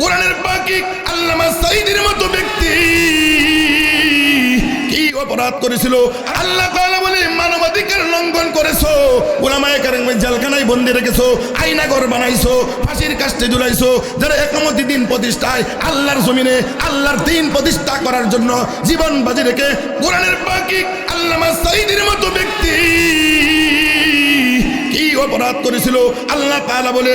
কোরআনের বাকি আল্লামা সাইদের মতো ব্যক্তি। কি অপরাধ করেছিল? আল্লাহ তাআলা বলে, মানবাধিকার লঙ্ঘন করেছ ওলামায়ে কারাম জেলখানায় বন্দি রেখেছো আইনা ঘর বানাইছো, ফাঁসির কাস্টে ঝুলাইছো, যারা একমতি দিন প্রতিষ্ঠায় আল্লাহর জমিনে, আল্লাহর দিন প্রতিষ্ঠা করার জন্য জীবন বাজি রেখে কোরআনের বাকি আল্লামা সাইদের মতো ব্যক্তি। কি অপরাধ করেছিল? আল্লাহ তাআলা বলে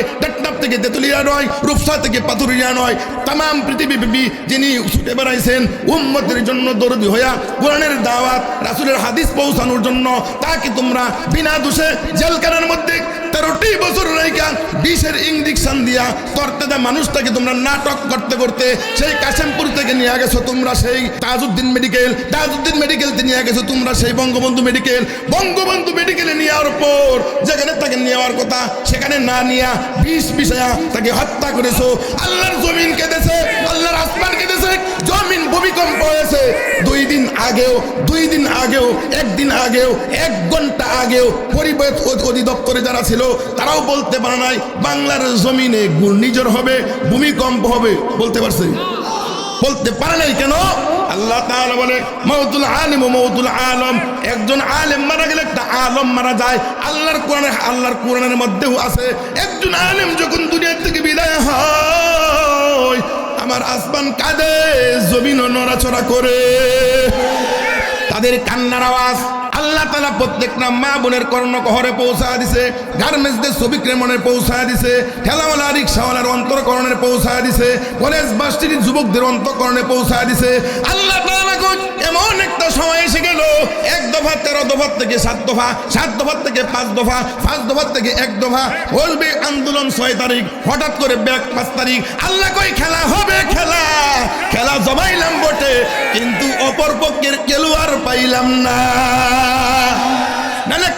টেকনাফ থেকে তেতুলিয়া নয়, রূপসা থেকে পাথুরিয়া নয়। তাম পৃথিবীব্যাপী যিনি ছুটে বেড়াইছেন, উম্মতের জন্য দরদি হইয়া কোরআনের দাওয়াত, রাসূলের হাদিস পৌঁছানোর জন্য তাকে তোমরা বিনা দোষে জেলখানার মধ্যে তেরোটি বছর রেখা বিষের ইঞ্জেকশন দিয়া করতে দেয় মানুষটাকে তোমরা নাটক করতে করতে সেই কাশেমপুর থেকে নিয়ে গেছো তোমরা সেই তাজউদ্দিন মেডিকেল তাজউদ্দিন মেডিকেল নিয়ে গেছো তোমরা সেই বঙ্গবন্ধু মেডিকেল। বঙ্গবন্ধু মেডিকেলে নেওয়ার পর যেখানে তাকে নেওয়ার কথা, সেখানে না নিয়া বিষ তাকে হত্যা করেছ। আল্লাহর জমিন কেঁদেছে, আল্লাহর আসমান কেঁদেছে, জমিন ভূমিকম্প হয়েছে। দুই দিন আগেও, দুই দিন আগেও, একদিন আগেও, এক ঘণ্টা আগেও পরিবেশ অধি- অধিদপ্তরে যারা ছিল, তারাও বলতে পারে নাই, বাংলার জমিনে ঘূর্ণিঝড় হবে, ভূমিকম্প হবে। বলতে পারছে? বলতে পারে নাই কেন? আল্লাহ তাআলা বলে মাউতুল আলিম ও মৌতুল আলম। একজন আলেম মারা গেলে একটা আলম মারা যায়। আল্লাহর কোরআনে, আল্লাহর কোরআনের মধ্যেও আছে, একজন আলেম যখন দুনিয়া থেকে বিদায় হয়, আমার আসমান কাঁদে জমিন নড়াচড়া করে। তাদের কান্নার আওয়াজ আল্লাহ তালা প্রত্যেকটা মা বোনের কর্ণকহরে পৌঁছা দিছে, গার্মেন্টসদের শ্রমিকের মনে পৌঁছা দিছে, ঠেলাওয়ালা, রিক্সাওয়ালার অন্তরকরণের পৌঁছা দিছে, কলেজ বাস্টির যুবকদের অন্তকরণে পৌঁছা দিছে। আল্লাহ তালা এমন একটা সময় এসে গেল, এক দফা, তেরো দফার থেকে সাত দফা, সাত দফার থেকে পাঁচ দফা, পাঁচ দফার থেকে এক দফা, বলবে আন্দোলন ছয় তারিখ, হঠাৎ করে ব্যাগ পাঁচ তারিখ, আল্লাহ কই খেলা হবে, খেলা খেলা জমাইলাম বটে, কিন্তু অপর পক্ষের খেলোয়াড় পাইলাম না। নাহলে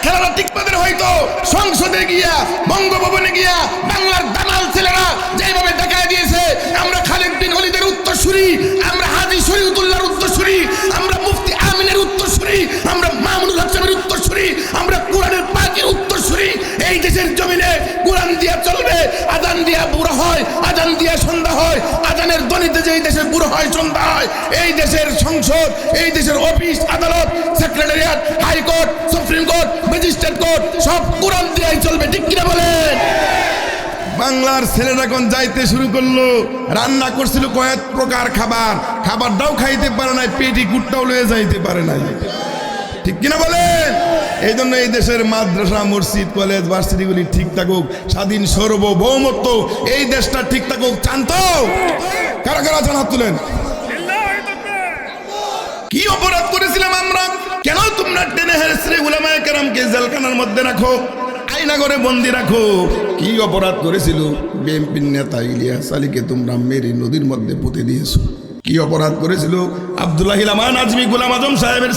হয়তো, সংসদে গিয়া, বঙ্গভবনে গিয়া, বাংলার দালাল ছেলেরা যেভাবে দেখা দিয়েছে, আমরা খালিদ বিন অলিদের উত্তরসূরি হয়, আজান দিয়া সন্ধ্যা হয়, আজানের দেশের হয়, সন্ধ্যা হয়, এই দেশের সংসদ, এই দেশের অফিস, আদালত সুপ্রিম কোর্ট কোর্ট, সব চলবে, ঠিক কিনা বলেন? বাংলার ছেলেরা এখন যাইতে শুরু করল, রান্না করছিল কয়েক প্রকার খাবার, খাবারটাও খাইতে পারে নাই, পেটি কুটটাও লয়ে যাইতে পারে নাই। ঠিক কিনা বলেন? এই জন্য এই দেশের মাদ্রাসা, মসজিদ, কলেজ, ভার্সিটিগুলি ঠিক থাকুক, স্বাধীন, সার্বভৌমত্ব, এই দেশটা ঠিক থাকুক চান তো কারা কারা চান হাত তুলেন? কি অপরাধ করেছিলাম আমরা? কেন তোমরা টেনে হেসরে উলামায়ে কেরামকে জেলখানার মধ্যে রাখো, আইনাগরে বন্দি রাখো? কি অপরাধ করেছিল বিএনপির নেতা ইলিয়াস আলীকে তোমরা মেরে নদীর মধ্যে পুঁতে দিয়েছ? কি অপরাধ করেছিল আব্দুল্লাহ আজমি গুলাম আজম সাহেবের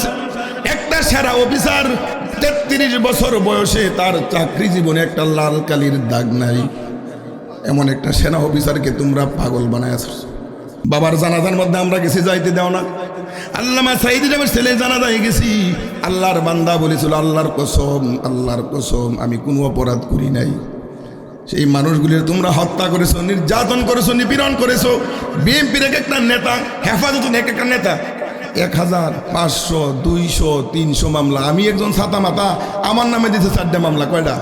একটা সেরা অফিসার তেত্রিশ বছর বয়সে তার চাকরি জীবনে একটা লাল কালির দাগ নাই। এমন একটা সেনা অফিসারকে তোমরা পাগল বানায় আসছো বাবার জানাজার মধ্যে আমরা গেছি, যাইতে দেও না। আল্লামা সাইদি আমার ছেলে জানাজায় গেছি। আল্লাহর বান্দা বলেছিল, আল্লাহর কসম আল্লাহর কসম, আমি কোনো অপরাধ করি নাই। সেই মানুষগুলির তোমরা হত্যা করেছ, নির্যাতন করেছ, নিপীড়ন করেছ। বিএনপির এক একটা নেতা হেফাজত এক একটা নেতা এক হাজার পাঁচশো, দুইশো, তিনশো মামলা। আমি একজন ছাতা মাতা আমার নামে দিতে চারটে মামলা, কয়টা?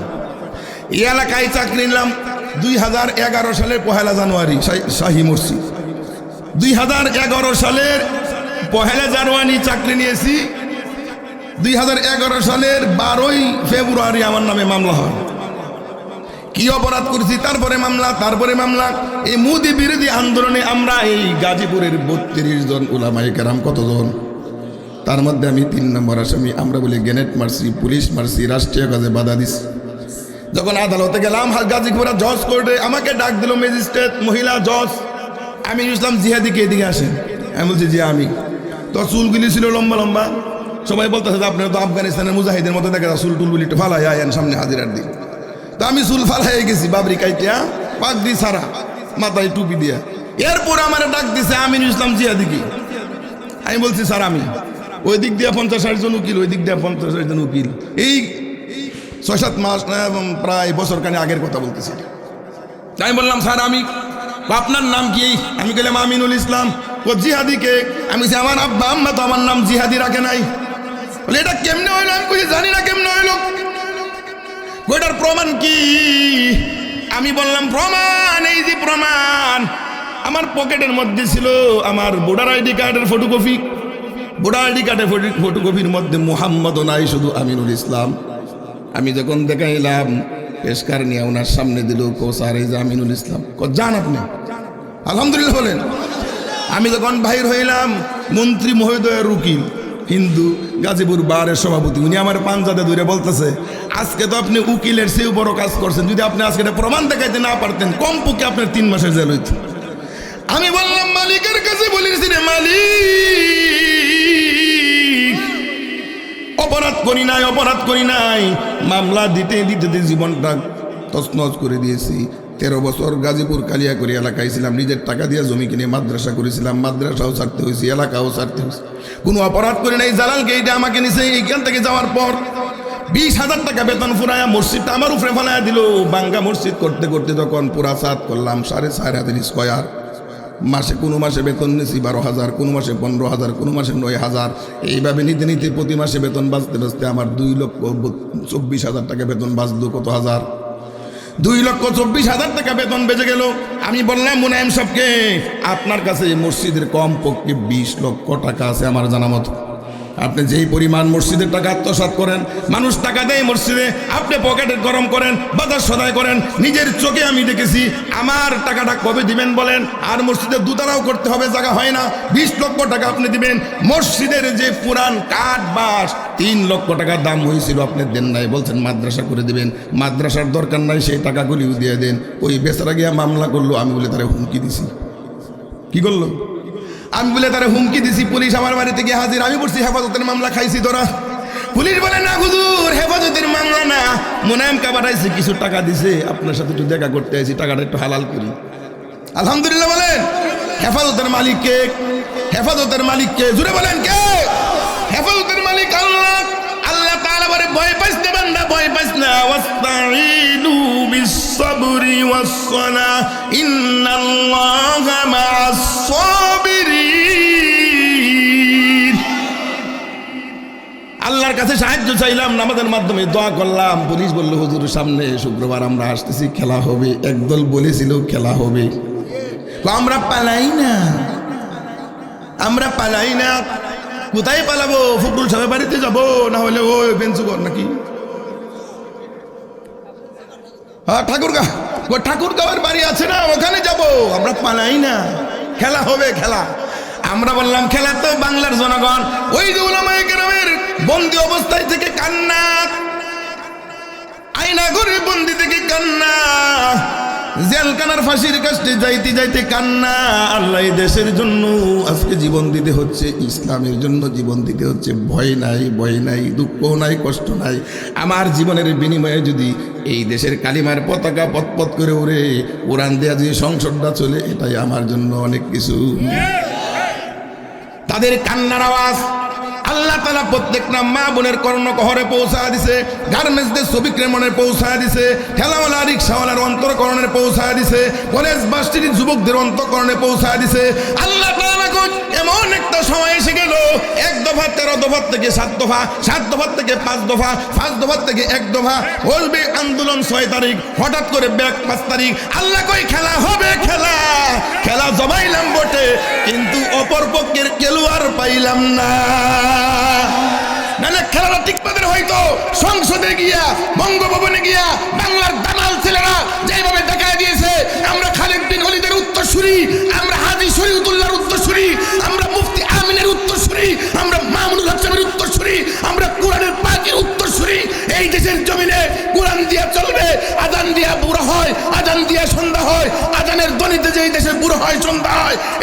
এই এলাকায় চাকরি নিলাম দুই হাজার এগারো সালের পহেলা জানুয়ারি শাহী- মসজিদ। দুই হাজার এগারো সালের পহেলা জানুয়ারি চাকরি নিয়েছি। দুই হাজার এগারো সালের বারোই ফেব্রুয়ারি আমার নামে মামলা হয়। কি অপরাধ করেছি? তারপরে মামলা তারপরে মামলা। এই মোদি বিরোধী আন্দোলনে আমরা এই গাজীপুরের বত্রিশ জন ওলামাই কেরাম কতজন? তার মধ্যে আমি তিন নম্বর আসামি। আমরা বলি গ্যানেট মারছি পুলিশ মারছি রাষ্ট্রীয় কাজে বাধা দিছি। যখন আদালতে গেলাম গাজীপুরা জজ কোর্টে আমাকে ডাক দিল ম্যাজিস্ট্রেট, মহিলা জজ, আমি ইসলাম জিহাদিকে এদিকে আসেন? আমি বলছি, জি, আমি। তো চুলগুলি ছিল লম্বা লম্বা। সবাই বলতেছে আপনার তো আফগানিস্তানের মুজাহিদের মতো দেখা চুল টুলগুলি একটু ফালাই আয়েন সামনে হাজিরার দিন। তো আমি চুল ফালাই গেছি বাবরি কাইটিয়া পাক দি সারা মাথায় টুপি দিয়া। এরপর আমার ডাক দিছে আমিন ইসলাম জিহাদিকে আমি বলছি স্যার আমি। ওই দিক দিয়ে পঞ্চাশ ষাট জন উকিল ওই দিক দিয়ে পঞ্চাশ ষাট জন উকিল। এই ছয় সাত মাস প্রায় বছর কানে আগের কথা বলতেছি। আমি বললাম স্যার আমি আপনার নাম কি? আমি গেলাম আমিনুল ইসলাম। ও জিহাদি কে? আমি বলছি, আমার আব্বা আম্মা তো আমার নাম জিহাদি রাখে নাই। বলে এটা কেমনে হইল? আমি জানি না কেমনে হইল। ওইটার প্রমাণ কি? আমি বললাম, প্রমাণ, এই যে প্রমাণ। আমার পকেটের মধ্যে ছিল আমার ভোটার আইডি কার্ডের ফটোকপি। ভোটার আইডি কার্ডের ফটোকপির মধ্যে মোহাম্মদ নাই শুধু আমিনুল ইসলাম। আমি যখন দেখাইলাম, পেশকার নিয়ে ওনার সামনে দিল কোসার এই যে আমিনুল ইসলাম। ক যান আপনি? আলহামদুলিল্লাহ বলেন। আমি যখন বাহির হইলাম, মন্ত্রী মহোদয়ের উকিল। হিন্দু গাজীপুর বারের সভাপতি, উনি আমার পাঞ্জাতে দূরে বলতেছে, আজকে তো আপনি উকিলের চেয়েও বড় কাজ করছেন, যদি আপনি আজকে এটা প্রমাণ দেখাইতে না পারতেন, কমপক্ষে আপনার তিন মাসের জেল হইত। আমি বললাম, মালিকের কাছে বলেছি রে মালিক, অপরাধ করি নাই, অপরাধ করি নাই, মামলা দিতে দিতে দিতে জীবনটা তছনছ করে দিয়েছি। তেরো বছর গাজীপুর কালিয়াকড়ি এলাকায় ছিলাম, নিজের টাকা দিয়ে জমি কিনে মাদ্রাসা করেছিলাম, মাদ্রাসাও ছাড়তে হয়েছে, এলাকাও ছাড়তে হয়েছে। কোনো অপরাধ করে নাই, জালালকে এইটা আমাকে নিছে, এইখান থেকে যাওয়ার পর বিশ হাজার টাকা বেতন ফুরায়া মসজিদটা আমার উপরে ফেলাইয়া দিল। বাঙ্গা মসজিদ করতে করতে যখন পুরা সাত করলাম, সাড়ে চার হাজার স্কোয়ার। মাসে কোনো মাসে বেতন নিছি বারো হাজার, কোনো মাসে পনেরো হাজার, কোনো মাসে নয় হাজার। এইভাবে নিতে নিতে প্রতি মাসে বেতন বাঁচতে বাঁচতে আমার দুই লক্ষ চব্বিশ হাজার টাকা বেতন বাঁচলো, কত হাজার? দুই লক্ষ চব্বিশ হাজার টাকা বেতন বেজে গেল। আমি বললাম, মুনায়ম সবকে আপনার কাছে মসজিদের কম পক্ষে বিশ লক্ষ টাকা আছে আমার জানা মতো। আপনি যেই পরিমাণ মসজিদের টাকা আত্মসাৎ করেন, মানুষ টাকা দেয় মসজিদে, আপনি পকেটে গরম করেন, বাজার সদায় করেন, নিজের চোখে আমি দেখেছি, আমার টাকাটা কবে দিবেন বলেন, আর মসজিদে দুতারাও করতে হবে, জায়গা হয় না। বিশ লক্ষ টাকা আপনি দিবেন, মসজিদের যে পুরান কাঠ বাস তিন লক্ষ টাকার দাম হয়েছিল, আপনি দেন নাই, বলছেন মাদ্রাসা করে দিবেন। মাদ্রাসার দরকার নাই, সেই টাকাগুলিও দিয়ে দেন। ওই বেচারা গিয়া মামলা করল, আমি বলে তারা হুমকি দিছি। কি করল? আমি বলে তারা হুমকি দিছি, পুলিশ আমার বাড়িতে গিয়ে হাজির। আমি বলছি, হেফাজতের মামলা খাইছি তোরা। পুলিশ বলে, না হুজুর, হেফাজতের মামলা না। মোনায়েম কাবাটাইছে কিছু টাকা দিছে, আপনার সাথে একটু দেখা করতে আইছি, টাকাটা একটু হালাল করি। আলহামদুলিল্লাহ বলেন, হেফাজতের মালিক কে হেফাজতের মালিক কে জুড়ে বলেন কে? ভয় পাইস না ভয় না। ওয়াস্তাঈনু বিস-সাবরি ওয়াস-সালাহ ইন্নাল্লাহা মা'আস আল্লাহর কাছে সাহায্য চাইলাম, নামাজের মাধ্যমে দোয়া করলাম। পুলিশ বলল, হুজুর, সামনে শুক্রবার আমরা আসতেছি, খেলা হবে। একদল বলেছিল, খেলা হবে। আমরা পালাই না। আমরা পালাই না। কোথায় পালাবো? ফখরুল সাহেব বাড়িতে যাব? না হলে ওই বেঞ্চুগর নাকি? হ্যাঁ ঠাকুরগা। ও ঠাকুরগাঁওয়ের বাড়ি আছে না, ওখানে যাব। আমরা পালাই না। খেলা হবে, খেলা। আমরা বললাম, খেলা তো বাংলার জনগণ। ওই যে উলামায়ে কেরামের বন্দি অবস্থায় থেকে কান্না। আয়না ঘরে বন্দি থেকে কান্না। জেলখানার ফাঁসির কাছে যাইতে যাইতে কান্না। আল্লাহ দেশের জন্য আজকে জীবন দিতে হচ্ছে ইসলামের জন্য জীবন দিতে হচ্ছে। ভয় নাই ভয় নাই দুঃখ নাই কষ্ট নাই। আমার জীবনের বিনিময়ে যদি এই দেশের কালিমার পতাকা পতপত করে উড়ে উড়ান দেয়া যে সংসদটা চলে এটাই আমার জন্য অনেক কিছু। তাদের কান্নার আওয়াজ আল্লাহ তালা প্রত্যেকটা মা বোনের কর্ণকহরে পৌঁছা দিছে, গার্মেন্টসদের শ্রমিকের মনে পৌঁছা দিছে, ঠেলাওয়ালা, রিক্সাওয়ালার অন্তরকরণে পৌঁছা দিছে, কলেজ বাসটির যুবকদের অন্তকরণে পৌঁছা দিছে। আল্লাহ এমন একটা সময় এসে গেল, এক দফা, তেরো দফার থেকে সাত দফা, সাত দফার থেকে পাঁচ দফা, পাঁচ দফার থেকে এক দফা, বলবে আন্দোলন ছয় তারিখ, হঠাৎ করে ব্যাগ পাঁচ তারিখ। আল্লাহ কই, খেলা হবে, খেলা খেলা জমাইলাম বটে। কিন্তু অপর পক্ষের খেলোয়াড় পাইলাম না। নাহলে খেলাটা ঠিক মতন হয়তো সংসদে গিয়া, বঙ্গভবনে গিয়া, বাংলার দামাল ছেলেরা যেভাবে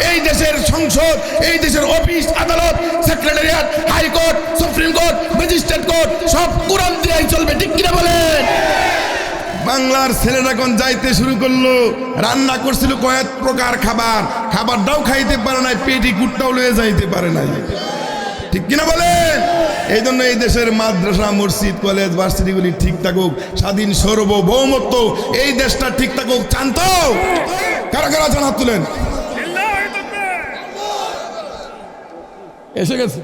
এই দেশের সংসদ, এই দেশের অফিস, আদালত, secretariat, high court, supreme court, magistrate court, সব কোরআন দিয়াই চলবে, ঠিক কিনা বলেন? বাংলার ছেলেরা এখন যাইতে শুরু করল, রান্না করছিল কয়েক প্রকার খাবার, খাবারটাও খাইতে পারে নাই, পেটি কুটটাও লয়ে যাইতে পারে নাই। ঠিক কিনা বলেন? এই জন্য এই দেশের মাদ্রাসা, মসজিদ, কলেজ, ভার্সিটিগুলি ঠিক থাকুক, স্বাধীন, সার্বভৌমত্ব, এই দেশটা ঠিক থাকুক চান কারা কারা হাত তুলেন? এসে গেছে?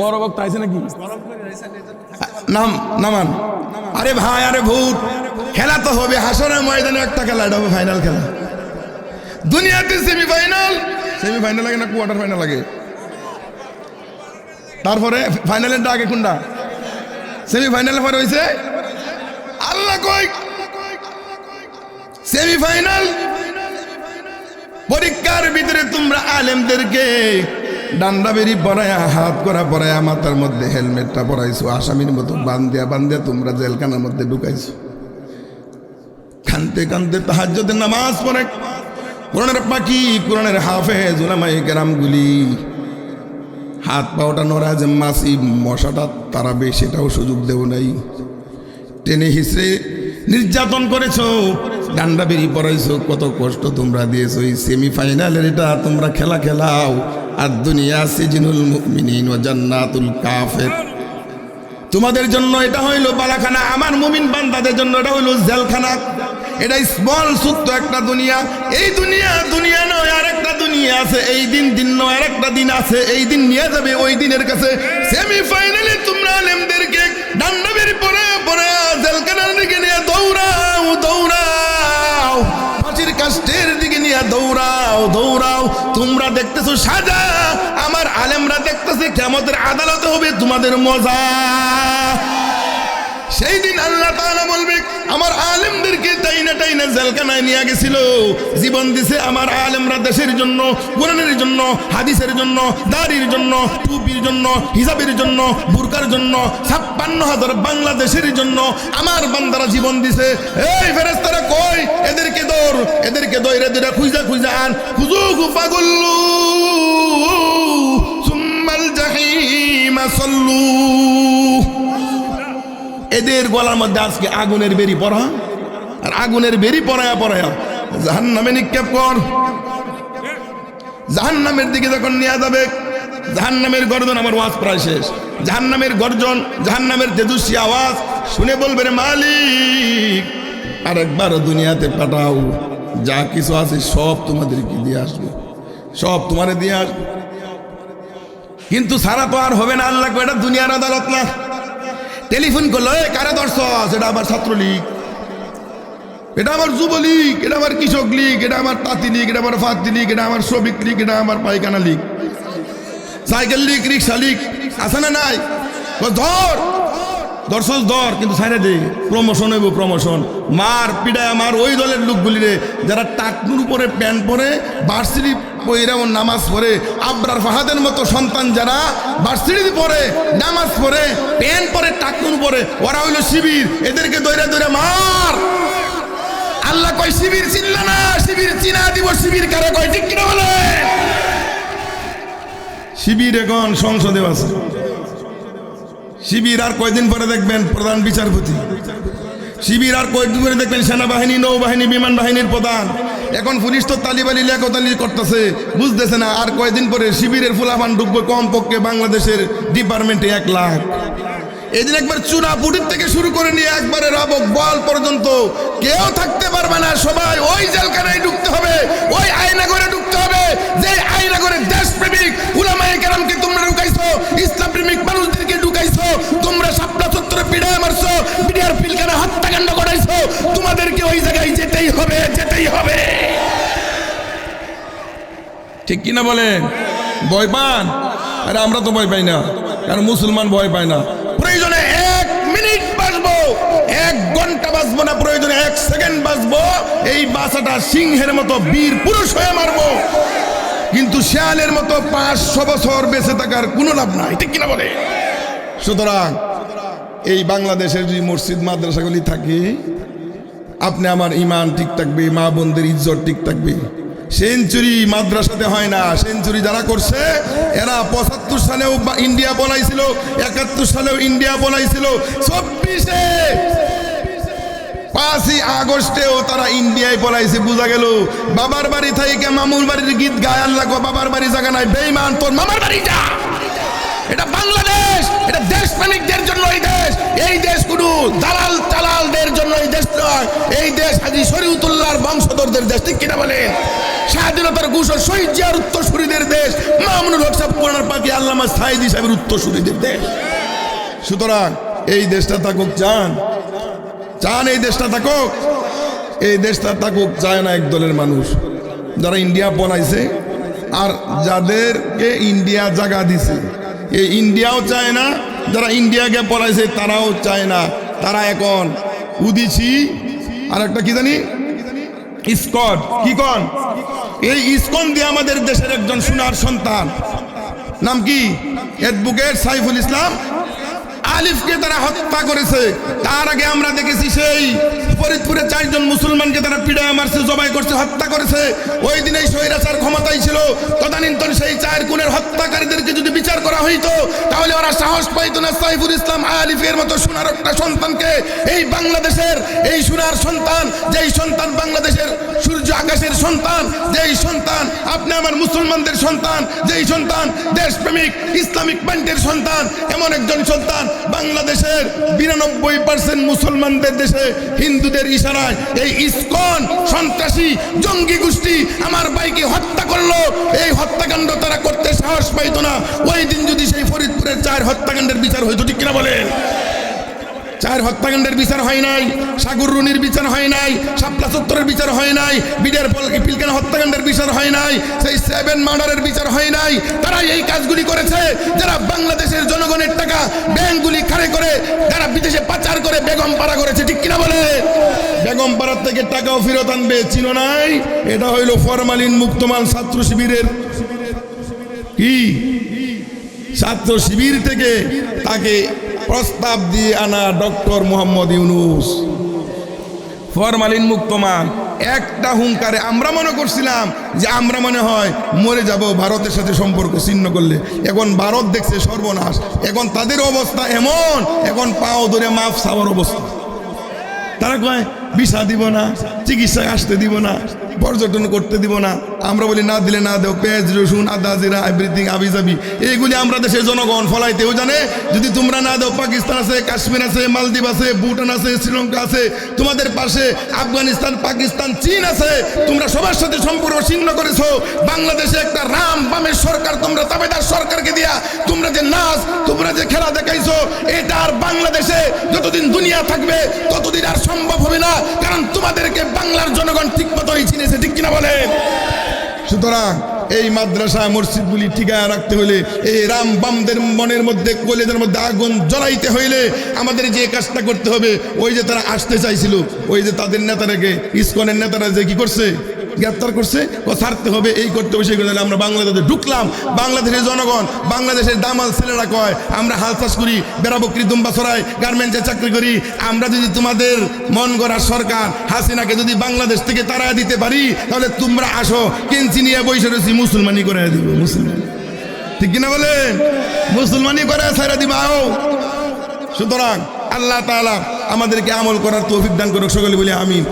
বড় বক্তা আছে নাকি? নাম, নামান। আরে ভাই, আরে ভূত। খেলা তো হবে হাসনের ময়দানে একটা খেলা, এটা হবে ফাইনাল খেলা। দুনিয়াতে সেমিফাইনাল সেমিফাইনাল লাগে না কোয়ার্টার ফাইনাল লাগে। তারপরে ফাইনালের আগে কোনটা সেমিফাইনালের পরে হয়েছে আল্লাহ কই সেমিফাইনাল পরীক্ষার ভিতরে তোমরা আলেমদেরকে ডান্ডা বেরি পরায়া, হাত করা পরায়া, মাথার মধ্যে হেলমেটটা পরাইছো, আসামির মতো বান্দিয়া বান্দিয়া তোমরা জেলখানার মধ্যে ঢুকাইছো। কানতে কানতে তাহাজ্জুদের নামাজ পড়ে। কোরআনের পাখি, কোরআনের হাফেজ উলামাই কেরামগুলি হাত পাওটা নড়া যে মাসি মশাটা তারাবে, সেটাও সুযোগ দেব নাই। টেনে হিসড়ে নির্যাতন করেছ। ডান্ডা বেরি পড়াইছো, কত কষ্ট তোমরা দিয়েছ। এই সেমিফাইনালের এটা তোমরা খেলা খেলাও। আর দুনিয়া সিজনুল মুমিনিন ও জান্নাতুল কাফের। তোমাদের জন্য এটা হইল বালাখানা। আমার মুমিন বান্দাদের জন্য এটা হইল জেলখানা। এটা স্মল ছোট্ট একটা দুনিয়া। এই দুনিয়া দুনিয়া নয় আর একটা দুনিয়া আছে। এই দিন দিন নয় আর একটা দিন আছে। এই দিন নিয়ে যাবে, ওই দিনের কাছে সেমিফাইনালে তোমরা আলেমদেরকে ডান্ডা বেরি পরে পরে জেলখানার দিকে নিয়ে দৌড়াও দৌড়াও। ফাঁসির কাষ্টের দিকে নিয়ে দৌড়াও দৌড়াও। তোমরা দেখতেছো সাজা, আমার আলেমরা দেখতেছে কেমতের আদালতে হবে তোমাদের মজা। সেই দিন আল্লাহ তাআলা বলবে, আমার আলেমদেরকে টাইনা টাইনা জেলখানায় নিয়ে গেছিল। জীবন দিছে আমার আলেমরা দেশের জন্য, কোরআনের জন্য, হাদিসের জন্য, দাড়ির জন্য, টুপির জন্য হিসাবের জন্য, বুরকার জন্য, ছাপ্পান্ন হাজার বাংলাদেশের জন্য আমার বান্দারা জীবন দিছে। এই ফেরেস্তারা কই? এদেরকে দৌড় এদেরকে দৌড়ে দৌড়ে খুঁজা খুঁজা আন। খুঁজু গুফাগুল্লু সুম্মাল জাহিমা সল্লু। এদের গলার মধ্যে আজকে আগুনের বেরি পড়া। আর আগুনের বেরি পড়ায়া পড়ায়া জাহান নামে নিক্ষেপ কর। জাহান নামের দিকে যখন নেওয়া যাবে জাহান নামের গর্জন আমার ওয়াজ প্রায় শেষ। জাহান নামের গর্জন জাহান নামের তেজস্বী আওয়াজ, শুনে বলবে রে মালিক আর একবার দুনিয়াতে পাঠাও। যা কিছু আছে সব তোমাদেরকে দিয়ে আসবে। সব তোমারে দিয়ে আসবে। কিন্তু সারা তো আর হবে না, আল্লাহ এটা দুনিয়ার আদালত না। টেলিফোন করল, এ, কারা দর্শক এটা আমার ছাত্রলীগ। এটা আমার যুবলীগ। এটা আমার কৃষক লীগ। এটা আমার তাঁতি লীগ। এটা আমার ফাতি লীগ। এটা আমার শ্রমিক লীগ। এটা আমার পায়খানা league. Cycle league, rickshaw league. আছে না নাই? ধর! দর্শক ধর কিন্তু সাইডে দে প্রমোশন হইব প্রমোশন মার পিডায় আমার ওই দলের লোকগুলি রে যারা টাকনুর উপরে প্যান্ট পরে ভার্সিটি পইরাও নামাজ পড়ে, আবরার ফাহাদের মতো সন্তান যারা ভার্সিটি পরে, নামাজ পড়ে, প্যান্ট পরে, টাকনুর পরে ওরা হইল শিবির। এদেরকে দৈরা দৈরা মার। আল্লাহ কয়, শিবির চিনল না, শিবির চিনা দিব, শিবির কারে কয়, ঠিক কিনা বলে? শিবির এখন সংসদে আছে। শিবির আর কয়দিন পরে দেখবেন প্রধান বিচারপতি। শিবির আর কয়েকদিন পরে দেখবেন সেনাবাহিনী, নৌবাহিনী, বিমান বাহিনীর প্রধান। এখন পুলিশ তো তালিবালি, লেখতালি করতেছে, বুঝতেছে না আর কয়দিন পরে শিবিরের ফুলাফান ঢুকবে কমপক্ষে বাংলাদেশের ডিপার্টমেন্টে এক লাখ। এদিন একবার চুনাপুটির থেকে শুরু করে নিয়ে একবারে রাবক বল পর্যন্ত কেউ থাকতে পারবে না, সবাই ওই জেলখানায় ঢুকতে হবে, ওই আয়না করে ঢুকতে হবে। যে আয়না করে দেশপ্রেমিক উলামায়ে কেরামকে তোমরা ঢুকাইছো ঠিক কিনা বলেন? ভয় পান? আরে আমরা তো ভয় পাই না, কারণ মুসলমান ভয় পায় না। প্রয়োজনে এক মিনিট বাঁচবো, এক ঘণ্টা বাঁচবো না, প্রয়োজনে এক সেকেন্ড বাঁচবো। এই বাসাটা সিংহের মতো বীর পুরুষ হয়ে মারবো। কিন্তু শেয়ালের মতো পাঁচশো বছর বেঁচে থাকার কোনো লাভ নাই, ঠিক কিনা বলে সুতরাং এই বাংলাদেশের যে মসজিদ, মাদ্রাসাগুলি থাকে, আপনি আমার ইমান ঠিক থাকবে, মা বোনদের ইজ্জত ঠিক থাকবে। সেঞ্চুরি মাদ্রাসাতে হয় না। সেঞ্চুরি যারা করছে, এরা পঁচাত্তর সালেও ইন্ডিয়া বলাইছিল, একাত্তর সালেও ইন্ডিয়া বলাইছিল। চব্বিশে, পাঁচই আগস্টেও তারা ইন্ডিয়ায় পলাইছে, বোঝা গেল। বাবার বাড়ি থেকে মামুর বাড়ির গীত গায়, আল্লাহ বাবার বাড়ি জায়গা নাই বেইমান তোর মামার বাড়ি যা। এটা বাংলাদেশ, এটা দেশ দেশপ্রেমিকদের জন্য এই দেশ। এই দেশ কোনো দালাল চালালদের জন্য এই দেশ নয়, এই দেশ হাজি শরীয়তুল্লাহর বংশধরদের দেশ, ঠিক কিনা বলেন? স্বাধীনতার ঘোষণ শহীদ জিয়ার উত্তরসূরিদের দেশ। মামুনুল হক সাহেব কোরআন পাকি আল্লামা সাইদি সাহেবের উত্তরসূরিদের দেশ। সুতরাং এই দেশটা থাকুক, চান। চান এই দেশটা থাকুক। এই দেশটা থাকুক, চায় না এক দলের মানুষ। যারা ইন্ডিয়া বনাইছে আর যাদেরকে ইন্ডিয়া জাগা দিছে। এই ইন্ডিয়াও চায় না, যারা ইন্ডিয়াকে পড়াইছে তারাও চায় না। তারা এখন উদিছি। আর একটা কি জানি? ইস্কন কি কন? এই ইস্কন দিয়ে আমাদের দেশের একজন সোনার সন্তান। নাম কি? অ্যাডভোকেট সাইফুল ইসলাম। আলিফকে তারা হত্যা করেছে। তার আগে আমরা দেখেছি সেই ফরিদপুরে চারজন মুসলমানকে তারা পিড়ায় মারছে, জবাই করছে, হত্যা করেছে। ওই দিনেই স্বৈরাচার ক্ষমতায় ছিল। তদানীন্তন সেই চার খুনের হত্যাকারীদেরকে যদি বিচার করা হইতো, তাহলে ওরা সাহস পাইতো না সাইফুল ইসলাম আলিফের মতো সোনার একটা সন্তানকে। এই বাংলাদেশের এই সোনার সন্তান, যেই সন্তান বাংলাদেশের সূর্য আকাশের সন্তান, যেই সন্তান, আপনি আমার মুসলমানদের সন্তান, যেই সন্তান, দেশপ্রেমিক, ইসলামিক প্যান্টের সন্তান, এমন একজন সন্তান বাংলাদেশের বিরানব্বই পার্সেন্ট মুসলমানদের দেশে হিন্দুদের ইশারায় এই ইস্কন সন্ত্রাসী, জঙ্গি গোষ্ঠী আমার ভাইকে হত্যা করল। এই হত্যাকাণ্ড তারা করতে সাহস পাইতো না। ওই দিন যদি সেই ফরিদপুরের চার হত্যাকাণ্ডের বিচার হইতো, ঠিক কিনা বলেন? চার হত্যাকাণ্ডের বিচার হয় নাই, সাগর রুনির বিচার হয় নাই, শাপলা চত্বরের বিচার হয় নাই, বিডের পিলকানা হত্যাকাণ্ডের বিচার হয় নাই, সেই সেভেন মার্ডারের বিচার হয় নাই তারা এই কাজগুলি করেছে, যারা বাংলাদেশের জনগণের টাকা ব্যাংকগুলি খাড়ে করে, যারা বিদেশে পাচার করে বেগম পাড়া করেছে, ঠিক কিনা বলে? বেগম পাড়ার থেকে টাকাও ফেরত আনবে চিনো নাই, এটা হইল ফরমালিন মুক্তমাল ছাত্র শিবিরের। কি? ছাত্র শিবির থেকে তাকে প্রস্তাব দিয়ে আনা ডক্টর মোহাম্মদ ইউনুস। ফরমালিন মুক্ত মান একটা হুঙ্কারে আমরা মনে করছিলাম যে আমরা মনে হয় মরে যাব, ভারতের সাথে সম্পর্ক ছিন্ন করলে। এখন ভারত দেখছে সর্বনাশ। এখন তাদের অবস্থা এমন, এখন পাও ধরে মাফ চাওয়ার অবস্থা। তারা কয়, ভিসা দিব না চিকিৎসা আসতে দিব না। পর্যটন করতে দিব না। আমরা বলি, না দিলে না দেও, পেঁয়াজ, রসুন, আদা, জিরা, এভরিথিং আবি যাবি এইগুলি আমরা দেশের জনগণ ফলাইতেও জানে। যদি তোমরা না দেও, পাকিস্তান আছে, কাশ্মীর আছে, মালদ্বীপ আছে, ভুটান আছে, শ্রীলঙ্কা আছে, তোমাদের পাশে আফগানিস্তান, পাকিস্তান, চীন আছে, তোমরা সবার সাথে সম্পর্ক ছিন্ন করেছ। বাংলাদেশে একটা রাম বামের সরকার, তোমরা তাবেদার সরকারকে দিয়া তোমরা যে নাচ, তোমরা যে খেলা দেখাইছো, এটা আর বাংলাদেশে যতদিন দুনিয়া থাকবে, ততদিন আর সম্ভব হবে না। কারণ তোমাদেরকে বাংলার জনগণ ঠিক মতোই চিনেছে ঠিক কিনা বলে সুতরাং এই মাদ্রাসা, মসজিদগুলি টিকায় রাখতে হলে এই রাম বামদের মনের মধ্যে কলেজের মধ্যে আগুন জ্বলাইতে হইলে আমাদের যে কাজটা করতে হবে, ওই যে তারা আসতে চাইছিল, ওই যে তাদের নেতারাকে ইস্কনের নেতারা যে কি করছে? গ্রেপ্তার করছে, ও ছাড়তে হবে এই করতে হবে সেই করতে আমরা বাংলাদেশে ঢুকলাম, বাংলাদেশের জনগণ, বাংলাদেশের দামাল ছেলেরা কয়, আমরা হাল চাষ করি বেড়াবকরি দুম্বা ছড়াই গার্মেন্টসে চাকরি করি, আমরা যদি তোমাদের মন গড়া সরকার হাসিনাকে যদি বাংলাদেশ থেকে তারা দিতে পারি, তাহলে তোমরা আসো, কেঞ্চি নিয়ে বসে রয়েছি মুসলমানি করে দিব, মুসলমান। ঠিক কিনা বলেন মুসলমানি করে ছাড়া দিবা, আও। সুতরাং আল্লাহ তাআলা আমাদেরকে আমল করার তৌফিক দান করুক, সকলে বলে আমিন।